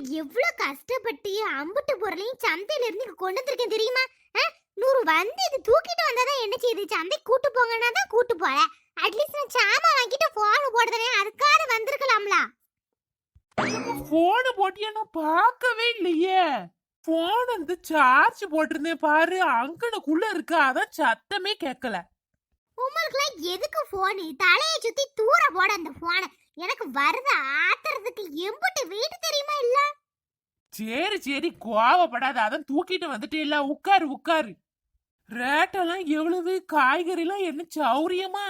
நான் எவ்வளவு கஷ்டப்பட்டு அம்புட்டு பொருளையும் சந்தையில இருந்து கொண்டு வந்திருக்கேன் தெரியுமா? நூறு வந்து இது தூக்கிட்டு வந்தாதான் என்ன செய்யுது? சந்தை கூட்டு போங்கன்னா தான் கூட்டு போல. அட்லீஸ்ட் நான் சாமான் வாங்கிட்டு போன் போடுறேன் அதுக்காக வந்திருக்கலாம்ல. போன போட்டியா நான் பார்க்கவே இல்லையே. போன் வந்து சார்ஜ் போட்டிருந்தேன் பாரு அங்கனக்குள்ள இருக்கு அதான் சத்தமே கேட்கல. உங்களுக்குலாம் எதுக்கு போனு தலையை சுத்தி தூர போட அந்த போனை எனக்கு வருத ஆத்துறதுக்கு எம்புட்டு வீட்டு தெரியுமா? சரி சரி கோவப்படாத. அதான் தூக்கிட்டு வந்துட்டே இல்ல உட்காரு உட்காரு. ரேட்டெல்லாம் எவ்வளவு? காய்கறி எல்லாம் என்ன சௌரியமா?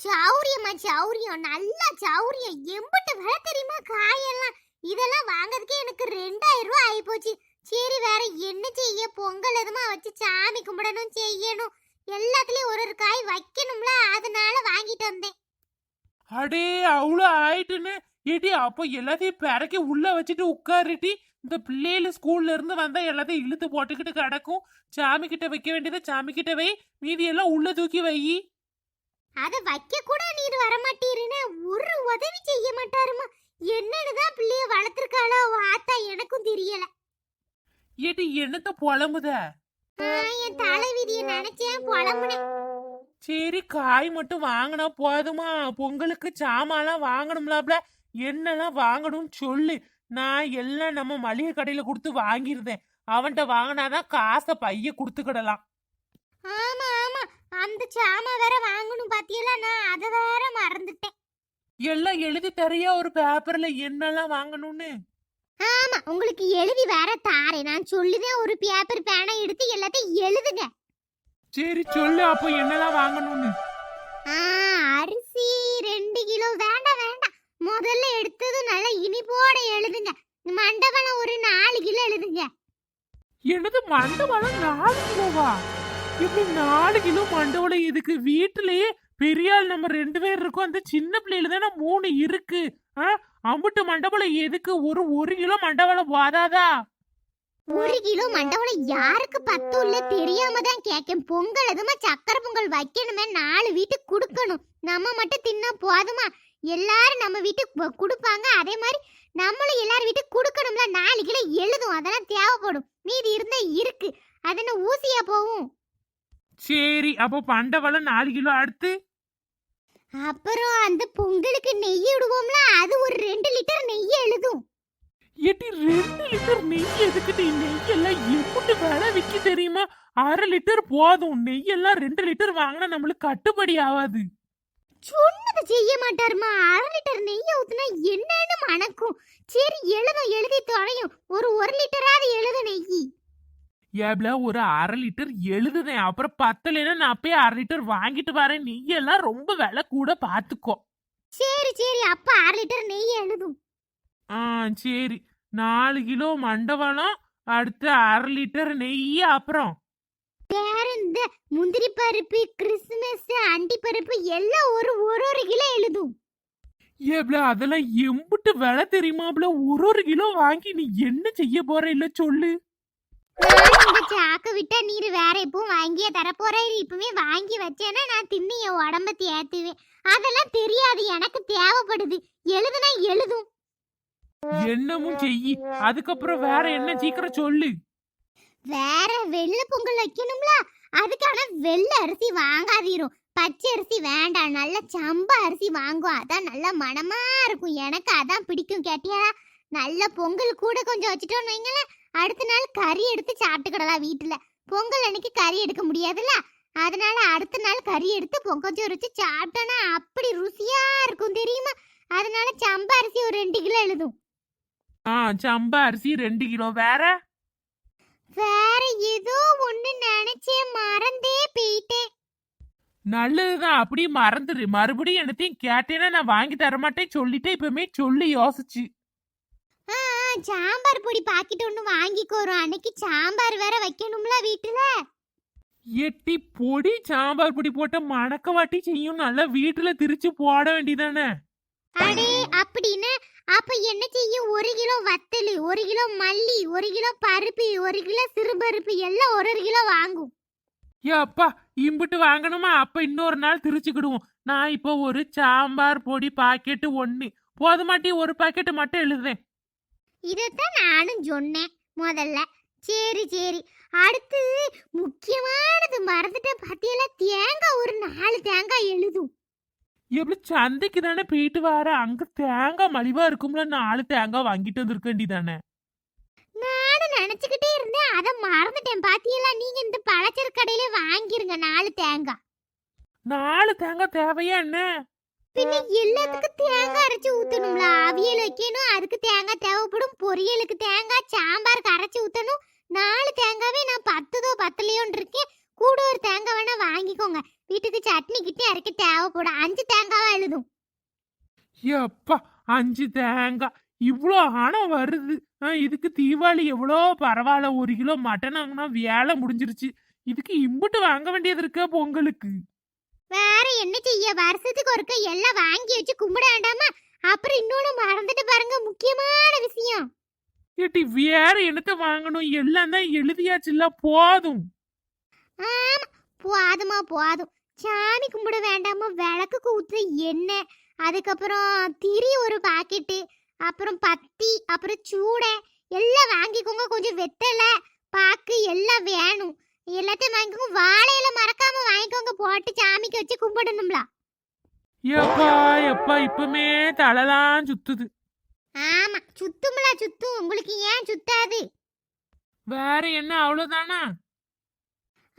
சௌரியமா சௌரியம். நல்ல சௌரியம். எம்புட்டு விலை தெரியுமா? காயெல்லாம். இதெல்லாம் வாங்குறதுக்கே எனக்கு ரெண்டாயிரம் ரூபாய் ஆகி போச்சு சரி வேற என்ன செய்ய? பொங்கல் எதுமா வச்சு சாமி கும்பிடணும் செய்யணும். எல்லாத்துலயும் ஒரு ஒரு காய் வைக்கணும்ல. அதனால வாங்கிட்டு வந்தேன். அடே அவ்வளோ ஆயிட்டுன்னு. ஏடி அப்போ எல்லாத்தையும் பிறக்கி உள்ள வச்சுட்டு உட்காருட்டி. இந்த பிள்ளைகள ஸ்கூல்ல இருந்து வந்தா எல்லாத்தையும் இழுத்து போட்டுக்கிட்டு கிடக்கும். சாமி கிட்ட வைக்க வேண்டியதை சாமி கிட்ட வை. மீதி எல்லாம் உள்ள தூக்கி வை. அத வைக்க கூட நீர் வரமாட்டீருன்னு ஒரு உதவி செய்ய மாட்டாருமா. என்னன்னுதான் பிள்ளைய வளர்த்திருக்காளோ ஆத்தா எனக்கும் தெரியல. ஏடி என்னத்த புலம்புத? என் தலைவிதியை நினைச்சேன் புலம்புனேன். சரி காய் மட்டும் வாங்கினா போதுமா. பொங்கலுக்கு சாமான்லாம் வாங்கணும்லாப்ல. என்னெல்லாம் வாங்கணும்னு சொல்லு. நான் எல்லாம் நம்ம மளிகை கடையில கொடுத்து வாங்கியிருந்தேன். அவன்கிட்ட வாங்கினாதான் காசை பைய கொடுத்துக்கிடலாம். ஆமா ஆமா. அந்த சாமா வேற வாங்கணும் பாத்தியல நான் அதை வேற மறந்துட்டேன். எல்லாம் எழுதி தரையா ஒரு பேப்பர்ல என்னெல்லாம் வாங்கணும்னு? ஆமா உங்களுக்கு எழுதி வேற தாரேன். நான் சொல்லுதேன் ஒரு பேப்பர் பேனா எடுத்து எல்லாத்தையும் எழுதுங்க. சரி சொல்லு. அப்போ என்னெல்லாம் வாங்கணும்னு? ஆ, அரிசி ரெண்டு கிலோ. வேண்டாம் வேண்டாம். முதல்ல எடுத்தது நல்லா இனிப்போட எழுதுங்க. மண்டபம் ஒரு நாலு கிலோ எழுதுங்க. என்னது மண்டபம் நாலு கிலோவா? இப்படி நாலு கிலோ மண்டபம் இதுக்கு வீட்டுலயே பெரியாள் நம்ம ரெண்டு பேர் இருக்கோம். அந்த சின்ன பிள்ளையில தானே மூணு இருக்கு. அம்புட்டு மண்டபம் எதுக்கு? ஒரு ஒரு கிலோ மண்டபம் போதாதா ஒரு கிலோ மண்டபம் யாருக்கு பத்தும் இல்ல? தெரியாம தான் கேக்கேன். பொங்கல் எதுமா சக்கரை பொங்கல் வைக்கணுமே. நாலு வீட்டுக்கு கொடுக்கணும். நம்ம மட்டும் தின்னா போதுமா? எல்லாரும் நம்ம வீட்டுக்கு கொடுப்பாங்க. அதே மாதிரி நம்மளும் எல்லாரும் வீட்டுக்கு கொடுக்கணும்ல. நாலு கிலோ எழுதும். அதெல்லாம் தேவைப்படும். மீதி இருந்தா இருக்கு. அது என்ன ஊசியா போகும் சரி அப்போ பண்டவளம் நாலு கிலோ அடுத்து? அப்புறம் அந்த பொங்கலுக்கு நெய் விடுவோம்ல அது ஒரு ரெண்டு லிட்டர் நெய் எழுதும். எட்டி ரெண்டு லிட்டர் நெய் எதுக்கிட்டு நெய் எல்லாம் எப்படி விலை விக்கி தெரியுமா? அரை லிட்டர் போதும். நெய் எல்லாம் ரெண்டு லிட்டர் வாங்கினா நம்மளுக்கு கட்டுப்படி ஆகாது. சொன்னது செய்ய மாட்டாருமா? அரை லிட்டர் நெய்யை ஊத்துனா என்னன்னு மணக்கும். சரி எழுதும் எழுதி தொலையும். ஒரு ஒரு லிட்டராவது எழுது நெய் ஏப்ல ஒரு அரை லிட்டர் எழுதுதேன் அப்புறம் பத்தலைன்னா நான் அப்பயே அரை லிட்டர் வாங்கிட்டு வரேன். நெய் எல்லாம் ரொம்ப விலை கூட பாத்துக்கோ. சரி சரி. அப்ப அரை லிட்டர் நெய் எழுதும். ஆ சரி. நாலு கிலோ மண்டபம் அடுத்து அரை லிட்டர் நெய் அப்புறம். வேற இந்த முந்திரி பருப்பு கிறிஸ்துமஸ் அண்டி பருப்பு எல்லாம் ஒரு ஒரு ஒரு கிலோ எழுதும். ஏப்ல அதெல்லாம் எம்புட்டு விலை தெரியுமாப்ல? ஒரு ஒரு கிலோ வாங்கி நீ என்ன செய்ய போற? இல்ல சொல்லு. சாக்க விட்டா நீர் வேற எப்பவும் வாங்கியே தரப்போறாரு இப்பவே வாங்கி வச்சேன்னா நான் தின்னு என் உடம்ப தேத்துவேன். அதெல்லாம் தெரியாது. எனக்கு தேவைப்படுது. எழுதுனா எழுதும். என்னமும் செய் அதுக்கப்புறம் வேற என்ன சீக்கிரம் சொல்லு. வேற வெள்ளை பொங்கல் வைக்கணும்ல? அதுக்கான வெள்ளை அரிசி வாங்காதீரும். பச்சை அரிசி வேண்டாம். நல்ல சம்பா அரிசி வாங்கும். அதான் நல்ல மனமா இருக்கும். எனக்கு அதான் பிடிக்கும். கேட்டியா? நல்ல பொங்கல் கூட கொஞ்சம் வச்சுட்டோம்னு வைங்களேன். அடுத்த நாள் கறி எடுத்து சாப்பிட்டுக்கிடலாம் வீட்டுல. பொங்கல் அன்னைக்கு கறி எடுக்க முடியாதுல்ல? அதனால அடுத்த நாள் கறி எடுத்து பொங்கச்சோறு வச்சு சாப்பிட்டோன்னா அப்படி ருசியா இருக்கும் தெரியுமா? அதனால சம்பா அரிசி ஒரு ரெண்டு கிலோ எழுதும். ஆ சம்பா அரிசி ரெண்டு கிலோ. வேற? வேற ஏதோ ஒண்ணு நினைச்சேன் மறந்தே போயிட்டேன். நல்லதுதான் அப்படியே மறந்துடு மறுபடியும் என்னத்தையும் கேட்டேன்னா நான் வாங்கி தர மாட்டேன் சொல்லிட்டே இப்பவுமே சொல்லி யோசிச்சு. ஆ, ஆ, சாம்பார் பொடி பாக்கெட் ஒன்று வாங்கிக்கோறோம் அன்னைக்கு சாம்பார் வேற வைக்கணும்ல வீட்டுல. எட்டி பொடி சாம்பார் பொடி போட்ட மணக்க வாட்டி செய்யும். நல்லா வீட்டுல திரிச்சு போட வேண்டியதானே. அடே அப்படின்னு அப்ப என்ன செய்யும்? ஒரு கிலோ வத்தல் ஒரு கிலோ மல்லி ஒரு கிலோ பருப்பு ஒரு கிலோ சிறுபருப்பு எல்லாம் ஒரு ஒரு கிலோ வாங்கும். ஏ அப்பா இம்புட்டு வாங்கணுமா? அப்ப இன்னொரு நாள் திரிச்சுக்கிடுவோம். நான் இப்போ ஒரு சாம்பார் பொடி பாக்கெட்டு ஒன்னு. போதுமாட்டி ஒரு பாக்கெட்டு மட்டும் எழுதுறேன். இதைத்தான் நானும் சொன்னேன் முதல்ல. சரி சரி. அடுத்து முக்கியமானது மறந்துட்டேன். பாத்தியல தேங்காய் ஒரு நாலு தேங்காய் எழுதும். எப்படி சந்தைக்கு தானே போயிட்டு வர? அங்க தேங்காய் மலிவா இருக்கும்ல நாலு தேங்காய் வாங்கிட்டு வந்திருக்கேண்டி தானே நானும் நினைச்சுக்கிட்டே இருந்தேன். அதை மறந்துட்டேன். பாத்தியல நீங்க இந்த பலச்சர கடையில வாங்கிருங்க நாலு தேங்காய் நாலு தேங்காய் தேவையா என்ன? பின்ன எல்லாத்துக்கும் தேங்காய் அரைச்சு ஊத்தணும்ல. அவியல் வைக்கணும். அதுக்கு தேங்காய் தேவைப்படும். பொரியலுக்கு தேங்காய் சாம்பாருக்கு அரைச்சு ஊத்தணும். நாலு தேங்காவே நான் பத்துதோ பத்தலையோன்னு இருக்கேன். கூட ஒரு தேங்காய் வேணா வாங்கிக்கோங்க. வீட்டுக்கு சட்னி கிட்டி அரைக்க தேவைப்படும் அஞ்சு தேங்காவா எழுதும்? எப்பா அஞ்சு தேங்காய். இவ்வளோ ஆணம் வருது. இதுக்கு தீபாவளி எவ்வளோ பரவாயில்ல. ஒரு கிலோ மட்டன் வாங்கினா வேலை முடிஞ்சிருச்சு. இதுக்கு இம்புட்டு வாங்க வேண்டியது இருக்கா பொங்கலுக்கு வேற என்ன செய்ய? வருஷத்துக்கு ஒருக்க எல்லாம் வாங்கி வச்சு கும்பிட வேண்டாமா? அப்புறம் இன்னொன்னு மறந்துட்டு பாருங்க. முக்கியமான விஷயம். ஏட்டி வேற என்னத்த வாங்கணும்? எல்லாம் தான் எழுதியாச்சுல்ல போதும். ஆமா போதுமா போதும். சாமி கும்பிட வேண்டாமா? விளக்குக்கு ஊத்துற எண்ணெய் அதுக்கப்புறம் திரி ஒரு பாக்கெட்டு அப்புறம் பத்தி அப்புறம் சூடை எல்லாம் வாங்கிக்கோங்க. கொஞ்சம் வெத்தலை பாக்கு எல்லாம் வேணும். எல்லாத்தையும் வாங்கிக்கோங்க. வாழையில மறக்காம வாங்கிக்கோங்க. போட்டு சாமிக்கு வச்சு கும்பிடணும்ல. எப்பா எப்பா இப்பமே தலைலாம் சுத்துது. ஆமா சுத்தும்ல சுத்தும். உங்களுக்கு ஏன் சுத்தாது? வேற என்ன அவ்வளவுதானா?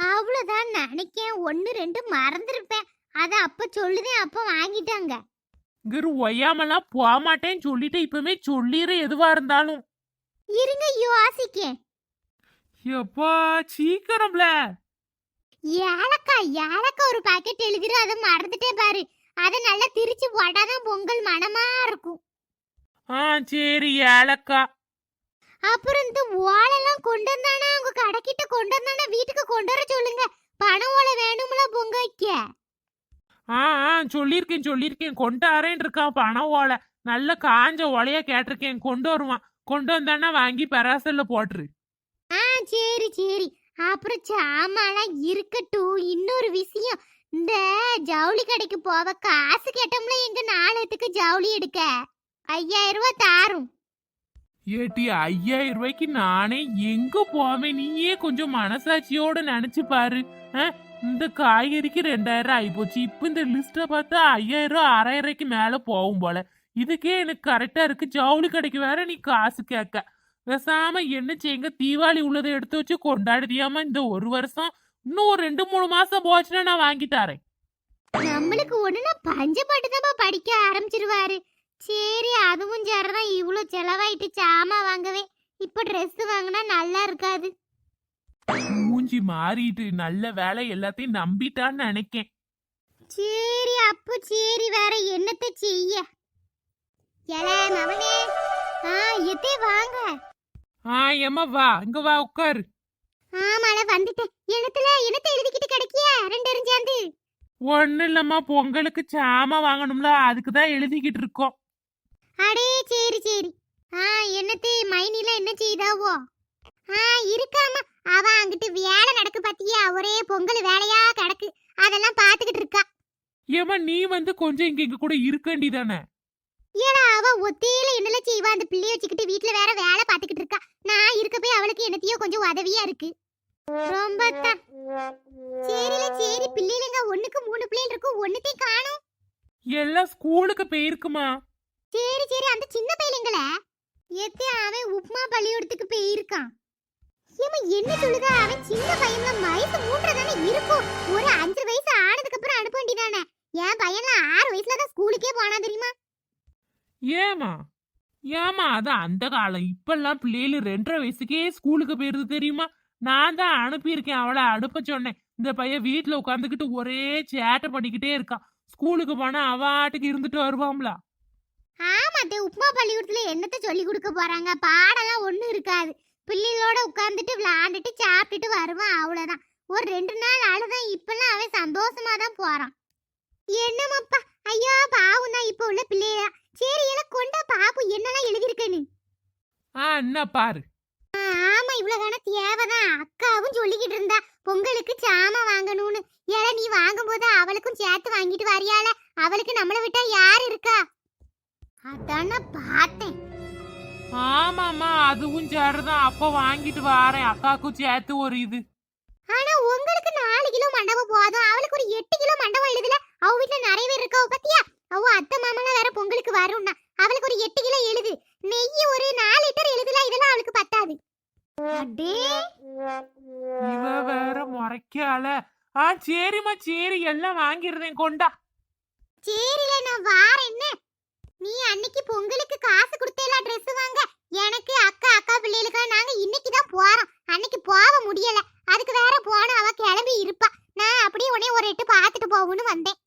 அவ்வளவுதான் நினைக்கேன். ஒன்னு ரெண்டு மறந்துருப்பேன். அத அப்ப சொல்லுதேன் அப்ப வாங்கிட்டாங்க. இங்க ஒய்யாமலாம் போக மாட்டேன்னு சொல்லிட்டு இப்பமே சொல்லிடுற எதுவா இருந்தாலும். இருங்க யோசிக்கேன் எப்பா சீக்கிரம்ல. ஏலக்காய் ஏலக்காய் ஒரு பாக்கெட் எழுதிரு அதை மறந்துட்டே பாரு. அதை நல்லா திரிச்சு போட்டாதான் பொங்கல் மனமா இருக்கும். ஆ சரி ஏலக்கா அப்புறம் இந்த ஓலெல்லாம் கொண்டு வந்தானா உங்க கடைக்கிட்ட கொண்டு வந்தானா வீட்டுக்கு கொண்டு வர சொல்லுங்க. பணம் ஓலை வேணும்ல பொங்க வைக்க ஆ ஆ சொல்லியிருக்கேன் சொல்லியிருக்கேன். கொண்டாரேன் இருக்கான் பணம் ஓலை. நல்ல காஞ்ச ஓலையா கேட்டிருக்கேன். கொண்டு வருவான். கொண்டு வந்தானா வாங்கி பெராசல்ல போட்டுரு. ஆ சரி சரி. அப்புறம் சாமான்லாம் இருக்கட்டும். இன்னொரு விஷயம். இந்த ஜவுளி கடைக்கு போவ காசு கேட்டோம்ல எங்க நாளத்துக்கு ஜவுளி எடுக்க? ஐயாயிரம் ரூபாய் தாரும். ஏட்டி ஐயாயிரம் ரூபாய்க்கு நானே எங்க போவேன்? நீயே கொஞ்சம் மனசாட்சியோட நினைச்சு பாரு. ஆ, இந்த காய்கறிக்கு ரெண்டாயிரம் ஆயிப்போச்சு இப்ப இந்த லிஸ்ட பார்த்தா ஐயாயிரம் ரூபாய் ஆறாயிரம் ரூபாய்க்கு மேல போகும் போல. இதுக்கே எனக்கு கரெக்டா இருக்கு. ஜவுளி கடைக்கு வேற நீ காசு கேட்க. பேசாம என்ன செய்யுங்க? தீபாவளி உள்ளதை எடுத்து வச்சு கொண்டாடுதியாம இந்த ஒரு வருஷம் இன்னும் ஒரு ரெண்டு மூணு மாசம் போச்சுன்னா நான் வாங்கி தரேன். நம்மளுக்கு ஒண்ணுன்னா பஞ்ச பாட்டு தான் படிக்க ஆரம்பிச்சிருவாரு. சரி அதுவும் சரிதான். இவ்வளோ செலவாயிட்டு சாமா வாங்கவே. இப்போ Dress வாங்கினா நல்லா இருக்காது. மூஞ்சி மாறிட்டு நல்ல வேலை எல்லாத்தையும் நம்பிட்டான்னு நினைக்கேன். சரி அப்போ சரி வேற என்னத்த செய்ய? எல மவனே. ஆ எத்தே வாங்க. ஆ ஏம்மா வா. இங்க வா உட்காரு ஆமால வந்துட்டேன். எழுத்துல என்னத்த எழுதிக்கிட்டு கிடைக்கிய? ரெண்டு சேர்ந்து. ஒன்னும் இல்லம்மா பொங்கலுக்கு சாமான் வாங்கணும்ல. அதுக்கு தான் எழுதிக்கிட்டு இருக்கோம். அடே சரி சரி. ஆ என்னத்தே மைனில என்ன செய்தாவோ? ஆ இருக்காம அவ அங்கிட்டு வேலை நடக்கு பாத்தியா? ஒரே பொங்கல் வேலையா கிடக்கு. அதெல்லாம் பாத்துக்கிட்டு இருக்கா. ஏம்மா நீ வந்து கொஞ்சம் இங்க இங்க கூட இருக்கண்டி தானே ஏடா அவ ஒத்தையில என்னல செய்வா? அந்த பிள்ளைய வச்சுக்கிட்டு வீட்ல வேற வேலை பாத்துக்கிட்டு இருக்கா. நான் இருக்க போய் அவளுக்கு என்னத்தையோ கொஞ்சம் உதவியா இருக்கு. ரொம்ப சரில சரி. பிள்ளைங்க ஒண்ணுக்கு மூணு பிள்ளைகள் இருக்கும். ஒண்ணுத்தையும் காணும். எல்லாம் ஸ்கூலுக்கு போயிருக்குமா? சரி சரி அந்த சின்ன பையலுங்கள. எத்தே அவன் உப்மா பள்ளியோடத்துக்கு போயிருக்கான். ஏமா என்ன சொல்லுத? அவன் சின்ன பையன்ல வயசு மூன்றரை தானே இருக்கும். ஒரு அஞ்சு வயசு ஆனதுக்கு அப்புறம் அனுப்ப வேண்டியதானே. என் பையன்ல ஆறு வயசுல தான் ஸ்கூலுக்கே போனா தெரியுமா? ஏமா ஏமா அது அந்த காலம். இப்பெல்லாம் பிள்ளைகள் ரெண்டரை வயசுக்கே ஸ்கூலுக்கு போயிருது தெரியுமா? நான் தான் அனுப்பியிருக்கேன். அவளை அனுப்ப சொன்னேன். இந்த பையன் வீட்டில் உட்காந்துக்கிட்டு ஒரே சேட்டை பண்ணிக்கிட்டே இருக்கான். ஸ்கூலுக்கு போனால் அவாட்டுக்கு இருந்துட்டு வருவாம்ல. ஆமாட்டே உப்மா பள்ளிக்கூடத்துல என்னத்த சொல்லி கொடுக்க போறாங்க? பாடம்லாம் ஒண்ணும் இருக்காது. பிள்ளைகளோட உட்கார்ந்துட்டு விளையாண்டுட்டு சாப்பிட்டுட்டு வருவான் அவ்வளவுதான். ஒரு ரெண்டு நாள் அழுதான் இப்பெல்லாம் அவன் சந்தோஷமா தான் போறான். என்னமாப்பா ஐயோ பாவம் தான் இப்போ உள்ள பிள்ளையா சரி எல்லாம் கொண்டா பாப்பு என்னெல்லாம் எழுதியிருக்க நீ? ஆ என்ன பாரு. ஆமா இவ்வளவு தேவைதான். அக்காவும் சொல்லிக்கிட்டு இருந்தா பொங்கலுக்கு சாமான் வாங்கணும்னு. ஏல நீ வாங்கும்போது அவளுக்கும் சேர்த்து வாங்கிட்டு வரியால? அவளுக்கு நம்மளை விட்டா யார் இருக்கா? அதான பார்த்தேன். ஆமாமா அதுவும் சரிதான். அப்ப வாங்கிட்டு வாரேன். அக்காக்கும் சேர்த்து ஒரு இது. ஆனா உங்களுக்கு நாலு கிலோ மண்டபம் போதும். அவளுக்கு ஒரு எட்டு கிலோ மண்டபம் எழுதுல. அவ வீட்டுல நிறைய பேர் இருக்கா பத்தியா? அவ அத்தை மாமலாம் வேற பொங்கலுக்கு வரும்னா. அவளுக்கு ஒரு எட்டு கிலோ எழுது. நெய் ஒரு நாலு லிட்டர் எழுதுல இதெல்லாம் அவளுக்கு பத்தாது. இவ வேற முறைக்கால ஆ சரிம்மா சரி. எல்லாம் வாங்கிடுறேன். கொண்டா. சரில நான் வாரேன் என்ன நீ அன்னைக்கு பொங்கலுக்கு காசு கொடுத்தேல Dress வாங்க. எனக்கு அக்கா அக்கா பிள்ளைகளுக்கு நாங்க இன்னைக்கு தான் போறோம். அன்னைக்கு போக முடியல. அதுக்கு வேற போன அவ கிளம்பி இருப்பா. நான் அப்படியே உடனே ஒரு எட்டு பார்த்துட்டு போகணும்னு வந்தேன்.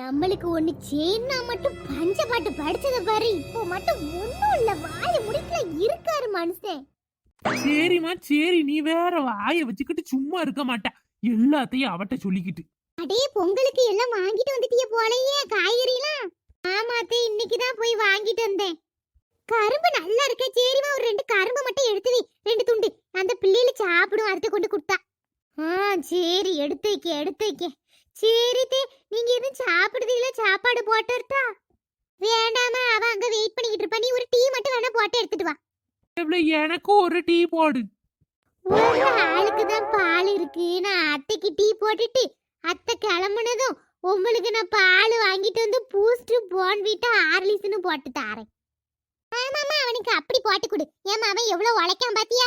நம்மளுக்கு ஒண்ணு சேன்னா மட்டும் பஞ்சப்பாட்டு படிச்சத பாரு. இப்போ மட்டும் ஒண்ணும் இல்ல. வாய முடிக்கல இருக்காரு மனுஷன். சரிம்மா சரி. நீ வேற வாய வச்சுக்கிட்டு சும்மா இருக்க மாட்டா. எல்லாத்தையும் அவட்ட சொல்லிக்கிட்டு. அடே பொங்கலுக்கு எல்லாம் வாங்கிட்டு வந்துட்டிய போலயே காய்கறிலாம். ஆமாத்தே இன்னைக்கு தான் போய் வாங்கிட்டு வந்தேன். கரும்பு நல்லா இருக்கே சரிமா ஒரு ரெண்டு கரும்பு மட்டும் எடுத்து வை. ரெண்டு துண்டு. அந்த பிள்ளைல சாப்பிடும் அடுத்து கொண்டு கொடுத்தா. ஆ சரி எடுத்து வைக்க எடுத்து வைக்க சரி தே நீங்க எதுவும் சாப்பிடுறீங்களா சாப்பாடு போட்டுட்டா வேண்டாமா அவ அங்க வெயிட் பண்ணிக்கிட்டு இருப்பா நீ ஒரு டீ மட்டும் வேணா போட்டு எடுத்துட்டு வா இவ்வளவு எனக்கும் ஒரு டீ போடு ஒரு ஆளுக்கு தான் பால் இருக்கு நான் அத்தைக்கு டீ போட்டுட்டு அத்தை கிளம்புனதும் உங்களுக்கு நான் பால் வாங்கிட்டு வந்து பூஸ்ட் போன்விட்டா ஹார்லிக்ஸ்னு போட்டு தாரேன் ஆமாமா போட்டு கொடு. ஏமா அவன் எவ்வளவு உழைக்கான் பாத்தியா?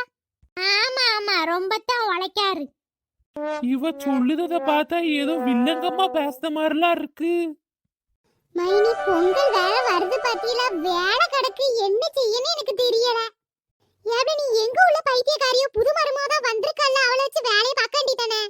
ஆமா ஆமா ரொம்ப தான் உழைக்காரு. இவ சொல்லுதத பார்த்தா ஏதோ வில்லங்கமா பேசுற மாதிரிலாம் இருக்கு. மைனி பொங்கல் வேலை வருது பாத்தீங்களா? வேலை கிடக்கு. என்ன செய்யணும் எனக்கு தெரியல. ஏபி நீ எங்க உள்ள பைத்தியக்காரியோ புது மருமக வந்திருக்கல்ல? அவளை வச்சு வேலையை பார்க்க வேண்டியதானே?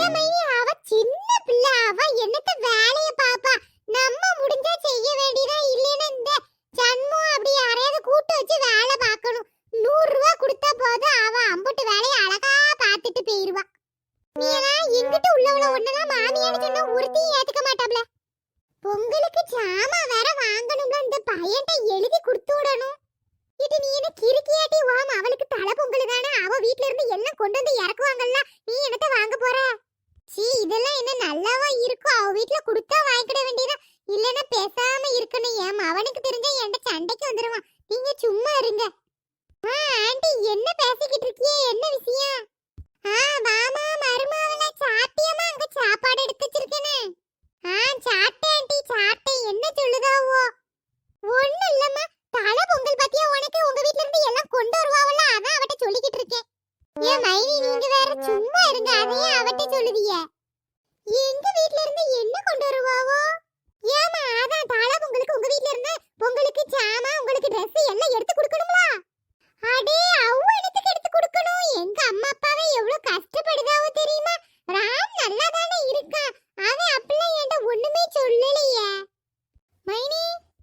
ஏன் மைனி அவ சின்ன பிள்ளை. அவ என்னத்த வேலைய பாப்பா நம்ம முடிஞ்சா செய்ய வேண்டியதா இல்லைன்னா இந்த ஜன்மம் அப்படி யாரையாவது கூட்டு வச்சு வேலை பார்க்கணும். நூறு ரூபா கொடுத்தா போதும். அவ அம்புட்டு வேலையை அழகா பார்த்துட்டு போயிருவா. நீ எல்லாம் எங்கிட்ட உள்ளவள ஒண்ணுதான் மாமியான்னு சொன்னா ஒருத்தையும் ஏத்துக்க மாட்டாப்ல. பொங்கலுக்கு ஜாமா வேற வாங்கணும்ல. இந்த பையன்ட்ட எழுதி கொடுத்து விடணும். இது நீ என்ன கிறுக்கியாட்டி? வாம் அவளுக்கு தலை பொங்கல் தானே. அவ வீட்ல இருந்து எல்லாம் கொண்டு வந்து இறக்குவாங்கல்ல. நீ என்னத்த வாங்க போற? சீ இதெல்லாம் என்ன நல்லாவா இருக்கும் அவ வீட்ல கொடுத்தா வாங்கிக்கிட வேண்டியதான் இல்லனா பேசாம இருக்கணும். ஏம் அவனுக்கு தெரிஞ்ச என்கிட்ட சண்டைக்கு வந்துருவான். நீங்க சும்மா இருங்க. ஆ ஆண்டி என்ன பேசிக்கிட்டு இருக்கியே? என்ன விஷயம்? ஆ வாமா மருமாவள. சாப்பிட்டியமா அங்க சாப்பாடு எடுத்து வச்சிருக்கேனே. ஆ சாப்பிட்டேன் ஆண்டி சாப்பிட்டேன். என்ன சொல்லுதாவோ ஒண்ணு இல்லம்மா. தல பொங்கல் பத்தியா உனக்கு? உங்க வீட்ல இருந்து எல்லாம் கொண்டு வருவாவல்ல? அதான் அவட்ட சொல்லிக்கிட்டு இருக்கேன். ஏன் மைனி நீங்க வேற சும்மா இருங்க. அதையே அவட்ட சொல்லுவீங்க எங்க வீட்ல இருந்து என்ன கொண்டு வருவாவோ? ஏமா அதான் தலை பொங்கலுக்கு உங்க வீட்ல இருந்து பொங்கலுக்கு சாமா உங்களுக்கு Dress எல்லாம் எடுத்து கொடுக்க அடே அவ எடுத்துக்கு எடுத்து கொடுக்கணும் எங்க அம்மா அப்பாவே எவ்வளவு கஷ்டப்படுதாவோ தெரியுமா ராம் நல்லா தானே இருக்கான் அவன் அப்படிலாம் என்கிட்ட ஒண்ணுமே சொல்லலையே மைனி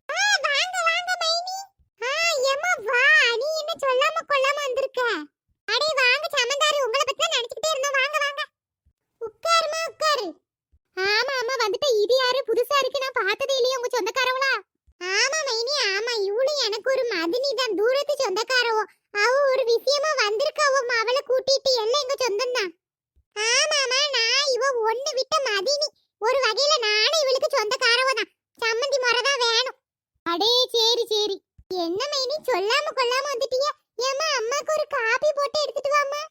ஆ வாங்க வாங்க மைனி ஆ ஏம்மா வா நீ என்ன சொல்லாம கொள்ளாம வந்திருக்க அடே வாங்க சமந்தாரி உங்களை பத்தி தான் நினைச்சிட்டே இருந்தோம் வாங்க வாங்க உட்காருமா உட்காரு ஆமா ஆமா வந்துட்டு இது யாரு புதுசா இருக்கு நான் பார்த்ததே இல்லையே உங்க சொந்தக்காரவளா ஆமா மைனி ஆமா இவளும் எனக்கு ஒரு மதினி தான் தூரத்து சொந்தக்காரவோ அவ ஒரு விஷயமா வந்திருக்காவோ அவளை கூட்டிட்டு எல்லாம் எங்க சொந்தம் தான் ஆமாமா நான் இவ ஒண்ணு விட்ட மதினி ஒரு வகையில நானே இவளுக்கு சொந்தக்காரவ தான் சம்மந்தி முறை தான் வேணும் அடே சரி சரி என்ன மைனி சொல்லாம கொள்ளாம வந்துட்டீங்க ஏமா அம்மாக்கு ஒரு காபி போட்டு எடுத்துட்டு வாமா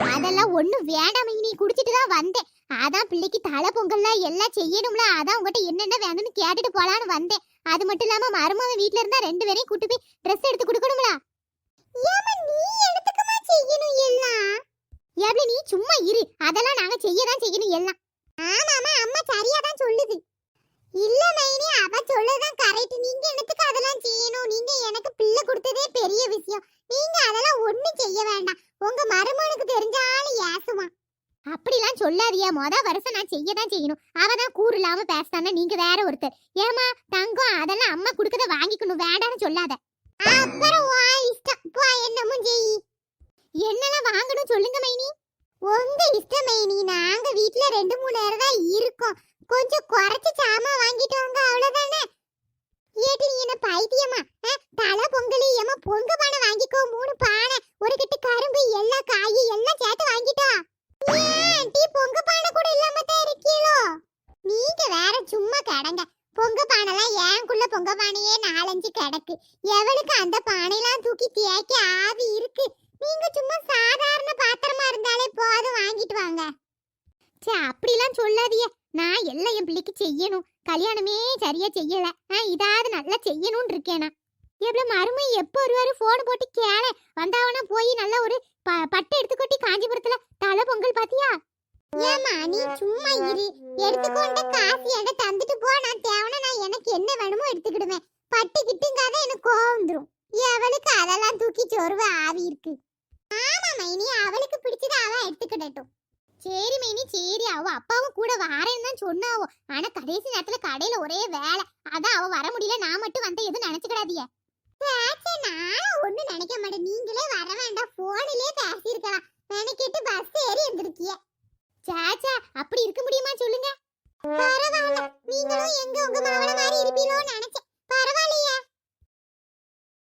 அதெல்லாம் ஒண்ணு வேண்டாம் மைனி குடிச்சிட்டு தான் வந்தேன் அதான் பிள்ளைக்கு தலை பொங்கல்லாம் எல்லாம் செய்யணும்ல அதான் உங்ககிட்ட என்னென்ன வேணும்னு போலான்னு வந்தேன். அது மட்டும் இல்லாம மருமகன் வீட்ல இருந்தா ரெண்டு பேரையும் கூட்டு போய் ட்ரெஸ் எடுத்து கொடுக்கணும்ல. ஏமா நீ எடுத்துக்கமா செய்யணும் எல்லாம்? எப்படி நீ சும்மா இரு. அதெல்லாம் நாங்க செய்ய தான் செய்யணும் எல்லாம். ஆமாமா அம்மா சரியா தான் சொல்லுது. இல்ல மைனி அவ சொல்லதான் கரெக்ட் நீங்க என்னத்துக்கு அதெல்லாம் செய்யணும்? நீங்க எனக்கு பிள்ளை கொடுத்ததே பெரிய விஷயம். நீங்க அதெல்லாம் ஒண்ணும் செய்ய வேண்டாம். உங்க மருமகனுக்கு தெரிஞ்சாலும் ஏசுவான் அப்படிலாம் சொல்லாதியா. மொத வருஷம் நான் செய்ய தான் செய்யணும். அவ தான் கூறு இல்லாம பேசுதானே நீங்க வேற ஒருத்தர். என்னெல்லாம் சொல்லுங்க மைனி. உங்க இஷ்டம் மைனி. நாங்க வீட்ல ரெண்டு மூணு நேரம் தான் இருக்கோம். கொஞ்சம் குறைச்சு சாமா வாங்கிட்டு வாங்க அவ்வளவுதானே? ஏடி நீ என்ன பைத்தியமா? தலை பொங்கல் ஏமா பொங்க பானை வாங்கிக்கோ மூணு பானை. ஒரு கிட்ட கரும்பு எல்லா காய் எல்லாம் சேர்த்து வாங்கிட்டா. டீ பொங்க பானை கூட இல்லாம தான் இருக்கீங்களோ நீங்க வேற சும்மா கடங்க. பொங்க பானைலாம் ஏன்குள்ள பொங்க பானையே நாலஞ்சு கிடக்கு. எவளுக்கு அந்த பானைலாம் தூக்கி தேய்க்க ஆவி இருக்கு? நீங்க சும்மா சாதா போதும் வாங்க. சே அப்படிலாம் சொல்லாதீங்க. நான் எல்லாம் என் பிள்ளைக்கு செய்யணும். கல்யாணமே சரியா செய்யல. நான் இதாவது நல்லா செய்யணும்னு இருக்கேன்? எவ்வளோ மருமை எப்போ வருவாரு? போன் போட்டு கேள. வந்தாவனா போய் நல்ல ஒரு ப- பட்டு எடுத்து கொட்டி காஞ்சிபுரத்துல தலை பொங்கல் பாத்தியா? ஏமா நீ சும்மா இரு. எடுத்துக்கொண்ட காசு என்கிட்ட தந்துட்டு போ. நான் தேவனா நான் எனக்கு என்ன வேணுமோ எடுத்துக்கிடுவேன் பட்டு கிட்டுங்காத எனக்கு கோவம் வந்துடும் அவளுக்கு அதெல்லாம் தூக்கி சொருவ ஆவி இருக்கு. ஆமா மைனி அவளுக்கு பிடிச்சத அவ எடுத்துக்கிடட்டும். சரி மைனி சரி. அவ அப்பாவும் கூட வாரேன்னு தான் சொன்னாவோ. ஆனா கடைசி நேரத்துல கடையில ஒரே வேலை. அதான் அவ வர முடியல. நான் மட்டும் வந்த எதுவும் நினைச்சுக்கிடாதீங்க. நான் ஒண்ணும் நினைக்க மாட்டேன். நீங்களே வர வேண்டாம். போனிலே பேசியிருக்கலாம். நினைக்கிட்டு பஸ் ஏறி எந்திருக்கிய. சேச்சா அப்படி இருக்க முடியுமா சொல்லுங்க. பரவாயில்ல. நீங்களும் எங்க உங்க மாவள மாதிரி இருப்பீங்களோன்னு நினைச்சேன். பரவாயில்லையா.